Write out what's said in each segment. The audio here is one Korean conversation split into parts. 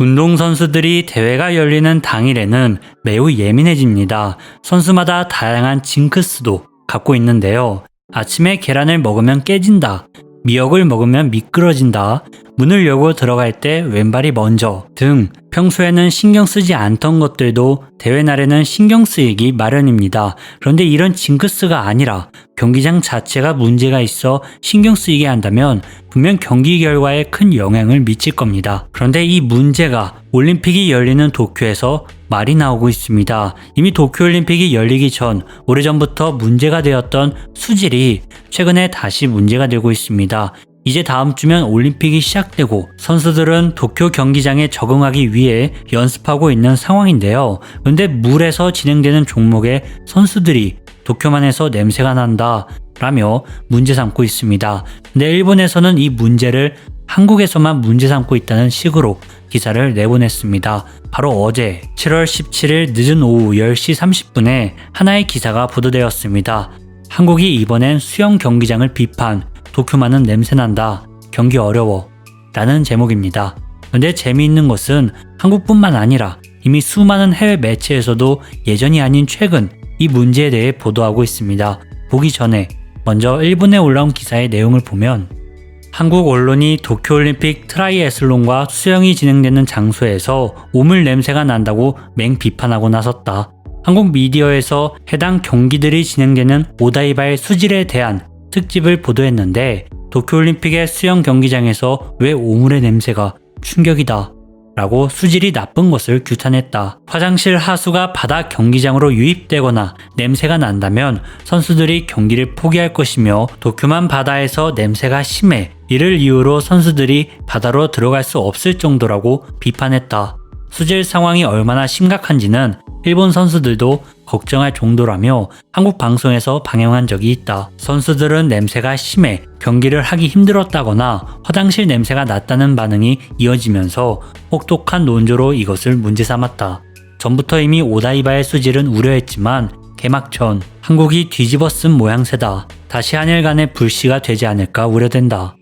운동선수들이 대회가 열리는 당일에는 매우 예민해집니다. 선수마다 다양한 징크스도 갖고 있는데요. 아침에 계란을 먹으면 깨진다. 미역을 먹으면 미끄러진다. 문을 열고 들어갈 때 왼발이 먼저 등 평소에는 신경 쓰지 않던 것들도 대회 날에는 신경 쓰이기 마련입니다. 그런데 이런 징크스가 아니라 경기장 자체가 문제가 있어 신경 쓰이게 한다면 분명 경기 결과에 큰 영향을 미칠 겁니다. 그런데 이 문제가 올림픽이 열리는 도쿄에서 말이 나오고 있습니다. 이미 도쿄올림픽이 열리기 전 오래전부터 문제가 되었던 수질이 최근에 다시 문제가 되고 있습니다. 이제 다음 주면 올림픽이 시작되고 선수들은 도쿄 경기장에 적응하기 위해 연습하고 있는 상황인데요. 근데 물에서 진행되는 종목에 선수들이 도쿄만 해서 냄새가 난다 라며 문제 삼고 있습니다. 근데 일본에서는 이 문제를 한국에서만 문제 삼고 있다는 식으로 기사를 내보냈습니다. 바로 어제 7월 17일 늦은 오후 10시 30분에 하나의 기사가 보도되었습니다. 한국이 이번엔 수영 경기장을 비판, 도쿄만은 냄새난다, 경기 어려워 라는 제목입니다. 근데 재미있는 것은 한국뿐만 아니라 이미 수많은 해외 매체에서도 예전이 아닌 최근 이 문제에 대해 보도하고 있습니다. 보기 전에 먼저 일본에 올라온 기사의 내용을 보면 한국 언론이 도쿄올림픽 트라이애슬론과 수영이 진행되는 장소에서 오물 냄새가 난다고 맹 비판하고 나섰다. 한국 미디어에서 해당 경기들이 진행되는 오다이바의 수질에 대한 특집을 보도했는데 도쿄올림픽의 수영 경기장에서 왜 오물의 냄새가 충격이다. 라고 수질이 나쁜 것을 규탄했다. 화장실 하수가 바다 경기장으로 유입되거나 냄새가 난다면 선수들이 경기를 포기할 것이며 도쿄만 바다에서 냄새가 심해 이를 이유로 선수들이 바다로 들어갈 수 없을 정도라고 비판했다. 수질 상황이 얼마나 심각한지는 일본 선수들도 걱정할 정도라며 한국 방송에서 방영한 적이 있다. 선수들은 냄새가 심해 경기를 하기 힘들었다거나 화장실 냄새가 났다는 반응이 이어지면서 혹독한 논조로 이것을 문제 삼았다. 전부터 이미 오다이바의 수질은 우려했지만 개막 전 한국이 뒤집어 쓴 모양새다. 다시 한일 간의 불씨가 되지 않을까 우려된다.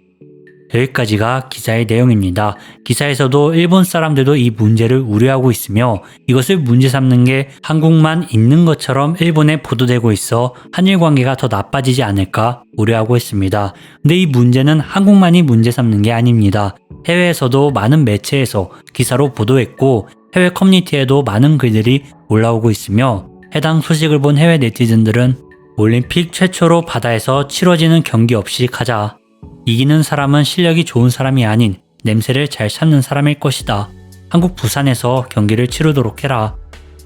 여기까지가 기사의 내용입니다. 기사에서도 일본 사람들도 이 문제를 우려하고 있으며 이것을 문제 삼는 게 한국만 있는 것처럼 일본에 보도되고 있어 한일 관계가 더 나빠지지 않을까 우려하고 있습니다. 근데 이 문제는 한국만이 문제 삼는 게 아닙니다. 해외에서도 많은 매체에서 기사로 보도했고 해외 커뮤니티에도 많은 글들이 올라오고 있으며 해당 소식을 본 해외 네티즌들은 올림픽 최초로 바다에서 치러지는 경기 없이 가자 이기는 사람은 실력이 좋은 사람이 아닌 냄새를 잘 찾는 사람일 것이다. 한국 부산에서 경기를 치르도록 해라.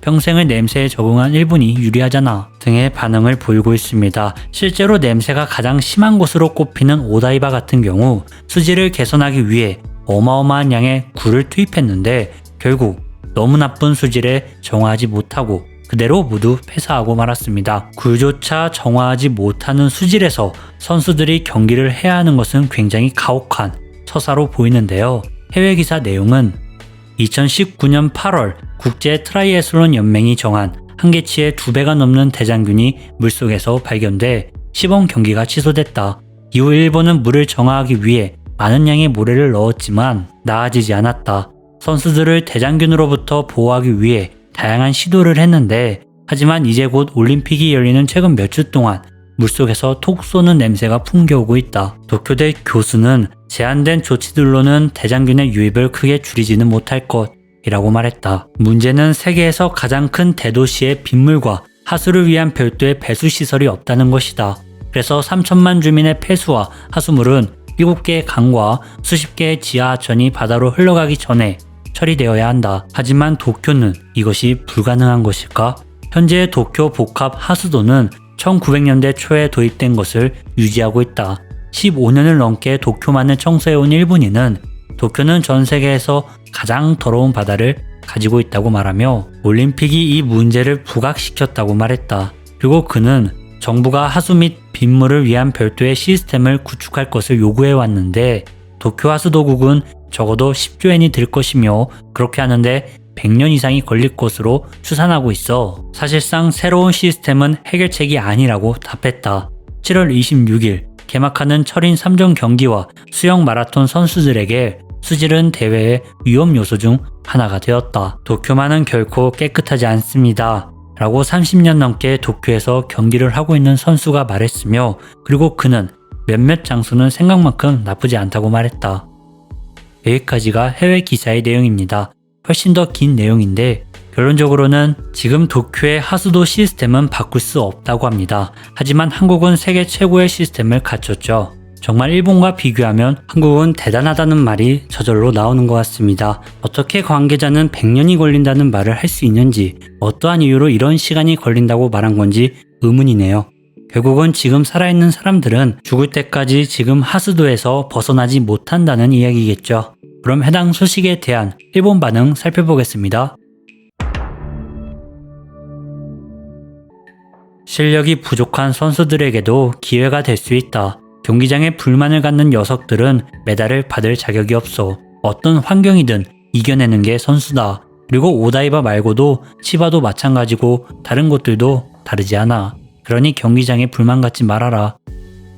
평생을 냄새에 적응한 일본이 유리하잖아. 등의 반응을 보이고 있습니다. 실제로 냄새가 가장 심한 곳으로 꼽히는 오다이바 같은 경우 수질을 개선하기 위해 어마어마한 양의 굴을 투입했는데 결국 너무 나쁜 수질에 정화하지 못하고 그대로 모두 폐사하고 말았습니다. 굴조차 정화하지 못하는 수질에서 선수들이 경기를 해야 하는 것은 굉장히 가혹한 처사로 보이는데요. 해외 기사 내용은 2019년 8월 국제 트라이애슬론 연맹이 정한 한계치의 두 배가 넘는 대장균이 물속에서 발견돼 시범 경기가 취소됐다. 이후 일본은 물을 정화하기 위해 많은 양의 모래를 넣었지만 나아지지 않았다. 선수들을 대장균으로부터 보호하기 위해 다양한 시도를 했는데 하지만 이제 곧 올림픽이 열리는 최근 몇 주 동안 물속에서 톡 쏘는 냄새가 풍겨오고 있다. 도쿄대 교수는 제한된 조치들로는 대장균의 유입을 크게 줄이지는 못할 것이라고 말했다. 문제는 세계에서 가장 큰 대도시의 빗물과 하수를 위한 별도의 배수 시설이 없다는 것이다. 그래서 3천만 주민의 폐수와 하수물은 7개의 강과 수십 개의 지하하천이 바다로 흘러가기 전에 처리되어야 한다. 하지만 도쿄는 이것이 불가능한 것일까? 현재 도쿄 복합 하수도는 1900년대 초에 도입된 것을 유지하고 있다. 15년을 넘게 도쿄만을 청소해온 일본인은 도쿄는 전 세계에서 가장 더러운 바다를 가지고 있다고 말하며 올림픽이 이 문제를 부각시켰다고 말했다. 그리고 그는 정부가 하수 및 빗물을 위한 별도의 시스템을 구축할 것을 요구해 왔는데 도쿄 하수도국은 적어도 10조엔이 들 것이며 그렇게 하는데 100년 이상이 걸릴 것으로 추산하고 있어 사실상 새로운 시스템은 해결책이 아니라고 답했다. 7월 26일 개막하는 철인 3종 경기와 수영 마라톤 선수들에게 수질은 대회의 위험 요소 중 하나가 되었다. 도쿄만은 결코 깨끗하지 않습니다. 라고 30년 넘게 도쿄에서 경기를 하고 있는 선수가 말했으며 그리고 그는 몇몇 장소는 생각만큼 나쁘지 않다고 말했다. 여기까지가 해외 기사의 내용입니다. 훨씬 더 긴 내용인데 결론적으로는 지금 도쿄의 하수도 시스템은 바꿀 수 없다고 합니다. 하지만 한국은 세계 최고의 시스템을 갖췄죠. 정말 일본과 비교하면 한국은 대단하다는 말이 저절로 나오는 것 같습니다. 어떻게 관계자는 100년이 걸린다는 말을 할 수 있는지, 어떠한 이유로 이런 시간이 걸린다고 말한 건지 의문이네요. 결국은 지금 살아있는 사람들은 죽을 때까지 지금 하수도에서 벗어나지 못한다는 이야기겠죠. 그럼 해당 소식에 대한 일본 반응 살펴보겠습니다. 실력이 부족한 선수들에게도 기회가 될 수 있다. 경기장에 불만을 갖는 녀석들은 메달을 받을 자격이 없어. 어떤 환경이든 이겨내는 게 선수다. 그리고 오다이바 말고도 치바도 마찬가지고 다른 곳들도 다르지 않아. 그러니 경기장에 불만 갖지 말아라.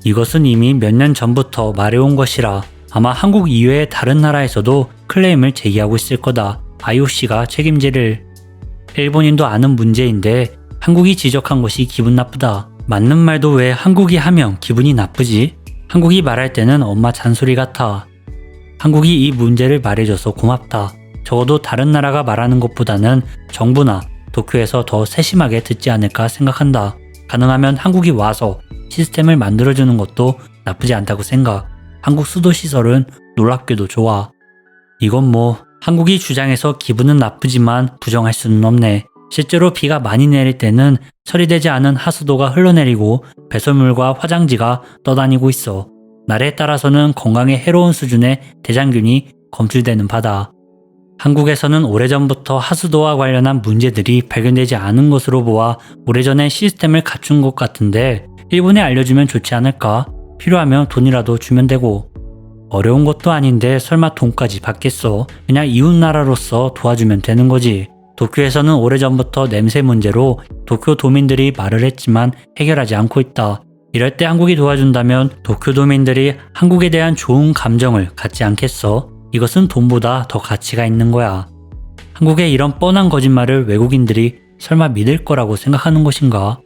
이것은 이미 몇 년 전부터 말해온 것이라 아마 한국 이외의 다른 나라에서도 클레임을 제기하고 있을 거다. IOC가 책임지를. 일본인도 아는 문제인데 한국이 지적한 것이 기분 나쁘다. 맞는 말도 왜 한국이 하면 기분이 나쁘지? 한국이 말할 때는 엄마 잔소리 같아. 한국이 이 문제를 말해줘서 고맙다. 적어도 다른 나라가 말하는 것보다는 정부나 도쿄에서 더 세심하게 듣지 않을까 생각한다. 가능하면 한국이 와서 시스템을 만들어주는 것도 나쁘지 않다고 생각. 한국 수도 시설은 놀랍게도 좋아. 이건 뭐 한국이 주장해서 기분은 나쁘지만 부정할 수는 없네. 실제로 비가 많이 내릴 때는 처리되지 않은 하수도가 흘러내리고 배설물과 화장지가 떠다니고 있어. 날에 따라서는 건강에 해로운 수준의 대장균이 검출되는 바다. 한국에서는 오래전부터 하수도와 관련한 문제들이 발견되지 않은 것으로 보아 오래전에 시스템을 갖춘 것 같은데 일본에 알려주면 좋지 않을까? 필요하면 돈이라도 주면 되고. 어려운 것도 아닌데 설마 돈까지 받겠어. 그냥 이웃나라로서 도와주면 되는 거지. 도쿄에서는 오래전부터 냄새 문제로 도쿄 도민들이 말을 했지만 해결하지 않고 있다. 이럴 때 한국이 도와준다면 도쿄 도민들이 한국에 대한 좋은 감정을 갖지 않겠어? 이것은 돈보다 더 가치가 있는 거야. 한국의 이런 뻔한 거짓말을 외국인들이 설마 믿을 거라고 생각하는 것인가?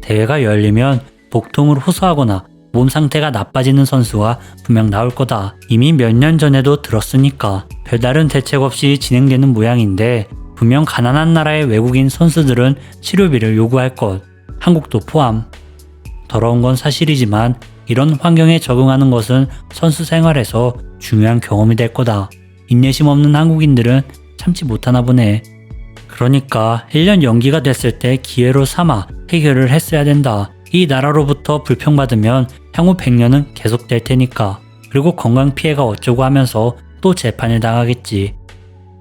대회가 열리면 복통을 호소하거나 몸 상태가 나빠지는 선수가 분명 나올 거다. 이미 몇 년 전에도 들었으니까 별다른 대책 없이 진행되는 모양인데 분명 가난한 나라의 외국인 선수들은 치료비를 요구할 것. 한국도 포함. 더러운 건 사실이지만 이런 환경에 적응하는 것은 선수 생활에서 중요한 경험이 될 거다. 인내심 없는 한국인들은 참지 못하나 보네. 그러니까 1년 연기가 됐을 때 기회로 삼아 해결을 했어야 된다. 이 나라로부터 불평받으면 향후 100년은 계속될 테니까. 그리고 건강 피해가 어쩌고 하면서 또 재판을 당하겠지.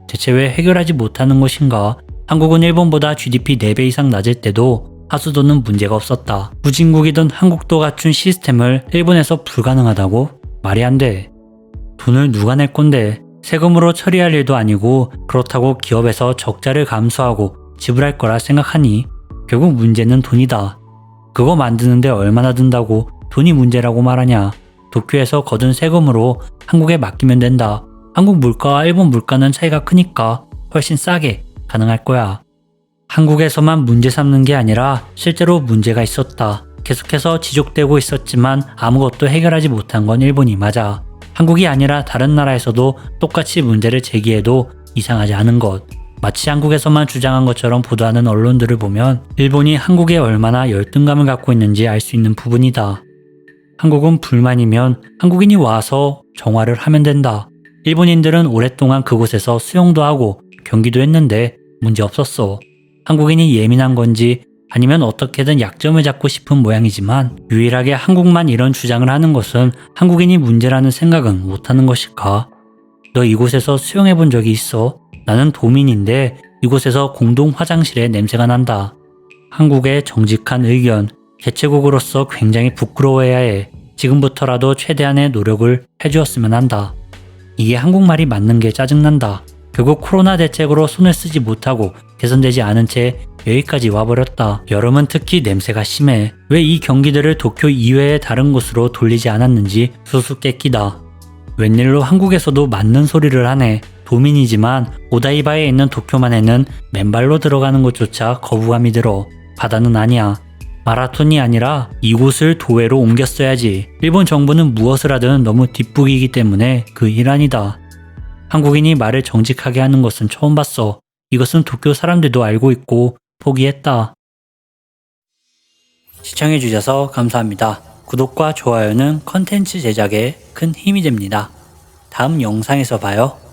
대체 왜 해결하지 못하는 것인가? 한국은 일본보다 GDP 4배 이상 낮을 때도 하수도는 문제가 없었다. 부진국이던 한국도 갖춘 시스템을 일본에서 불가능하다고? 말이 안 돼. 돈을 누가 낼 건데 세금으로 처리할 일도 아니고 그렇다고 기업에서 적자를 감수하고 지불할 거라 생각하니 결국 문제는 돈이다. 그거 만드는데 얼마나 든다고 돈이 문제라고 말하냐. 도쿄에서 거둔 세금으로 한국에 맡기면 된다. 한국 물가와 일본 물가는 차이가 크니까 훨씬 싸게 가능할 거야. 한국에서만 문제 삼는 게 아니라 실제로 문제가 있었다. 계속해서 지속되고 있었지만 아무것도 해결하지 못한 건 일본이 맞아. 한국이 아니라 다른 나라에서도 똑같이 문제를 제기해도 이상하지 않은 것. 마치 한국에서만 주장한 것처럼 보도하는 언론들을 보면 일본이 한국에 얼마나 열등감을 갖고 있는지 알 수 있는 부분이다. 한국은 불만이면 한국인이 와서 정화를 하면 된다. 일본인들은 오랫동안 그곳에서 수용도 하고 경기도 했는데 문제 없었어. 한국인이 예민한 건지 아니면 어떻게든 약점을 잡고 싶은 모양이지만 유일하게 한국만 이런 주장을 하는 것은 한국인이 문제라는 생각은 못하는 것일까? 너 이곳에서 수용해 본 적이 있어? 나는 도민인데 이곳에서 공동 화장실에 냄새가 난다. 한국의 정직한 의견, 개최국으로서 굉장히 부끄러워해야 해. 지금부터라도 최대한의 노력을 해주었으면 한다. 이게 한국말이 맞는 게 짜증난다. 결국 코로나 대책으로 손을 쓰지 못하고 개선되지 않은 채 여기까지 와버렸다. 여름은 특히 냄새가 심해. 왜 이 경기들을 도쿄 이외의 다른 곳으로 돌리지 않았는지 수수께끼다. 웬일로 한국에서도 맞는 소리를 하네. 도민이지만 오다이바에 있는 도쿄만에는 맨발로 들어가는 것조차 거부감이 들어. 바다는 아니야. 마라톤이 아니라 이곳을 도회로 옮겼어야지. 일본 정부는 무엇을 하든 너무 뒷북이기 때문에 그 일환이다. 한국인이 말을 정직하게 하는 것은 처음 봤어. 이것은 도쿄 사람들도 알고 있고 포기했다. 시청해주셔서 감사합니다. 구독과 좋아요는 컨텐츠 제작에 큰 힘이 됩니다. 다음 영상에서 봐요.